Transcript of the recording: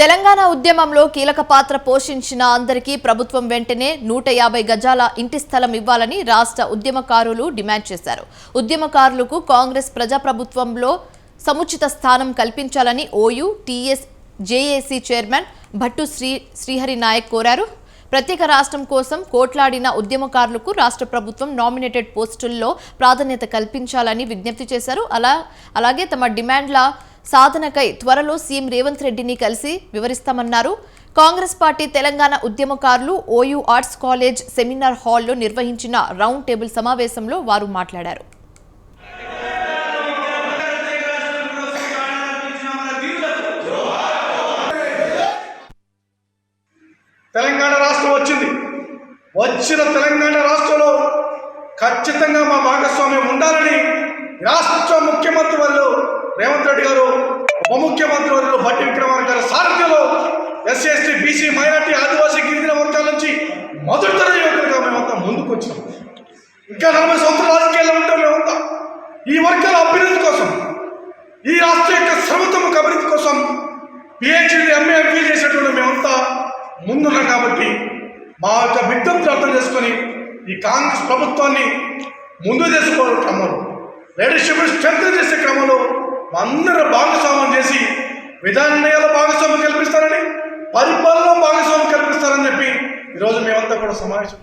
తెలంగాణ ఉద్యమంలో కీలక పాత్ర పోషించిన అందరికీ ప్రభుత్వం వెంటనే నూట యాభై గజాల ఇంటి స్థలం ఇవ్వాలని రాష్ట్ర ఉద్యమకారులు డిమాండ్ చేశారు. ఉద్యమకారులకు కాంగ్రెస్ ప్రజాప్రభుత్వంలో సముచిత స్థానం కల్పించాలని OU TS JAC chairman Bhattu Sri Srihari Naik కోరారు. ప్రత్యేక రాష్ట్రం కోసం కోట్లాడిన ఉద్యమకారులకు రాష్ట్ర ప్రభుత్వం నామినేటెడ్ పోస్టుల్లో ప్రాధాన్యత కల్పించాలని విజ్ఞప్తి చేశారు. అలా అలాగే తమ డిమాండ్ల సాధనకై త్వరలో సీఎం రేవంత్ రెడ్డిని కలిసి వివరిస్తామన్నారు. కాంగ్రెస్ పార్టీ తెలంగాణ ఉద్యమకారులు ఓయూ ఆర్ట్స్ కాలేజ్ సెమినార్ హాల్లో నిర్వహించిన రౌండ్ టేబుల్ సమావేశంలో వారు మాట్లాడారు. తెలంగాణ రాష్ట్రం వచ్చింది. వచ్చిన తెలంగాణ రాష్ట్రంలో ఖచ్చితంగా మా భాగస్వామ్యం ఉండాలని రాష్ట్ర ముఖ్యమంత్రి గారు ఉప ముఖ్యమంత్రి వాళ్ళు బట్టి విక్రమార్క గారి సారథ్యంలో ఎస్సీ ఎస్టీ బీసీ మైనార్టీ ఆదివాసీ గిరిజన వర్గాల నుంచి మొదటి యువకులుగా మేమంతా ముందుకు వచ్చినాం. ఇంకా నలభై సంవత్సరాల రాజకీయాల్లో ఉంటాం మేమంతా. ఈ వర్గాల అభివృద్ధి కోసం ఈ రాష్ట్ర యొక్క సర్వతమ అభివృద్ధి కోసం పిహెచ్డి ఎంఏ ఎంపీ చేసేటువంటి మేమంతా ముందున్నాం కాబట్టి మా యొక్క విజ్ఞప్తిని అర్థం చేసుకొని ఈ కాంగ్రెస్ ప్రభుత్వాన్ని ముందు చేసుకోవడం క్రమంలో లీడర్షిప్ స్ట్రెంగ్ చేసే క్రమంలో అందరూ భాగస్వామ్యం చేసి విధాన భాగస్వామ్యం కల్పిస్తారని పరిపాలన భాగస్వామ్యం కల్పిస్తారని చెప్పి ఈరోజు మేమంతా కూడా సమావేశం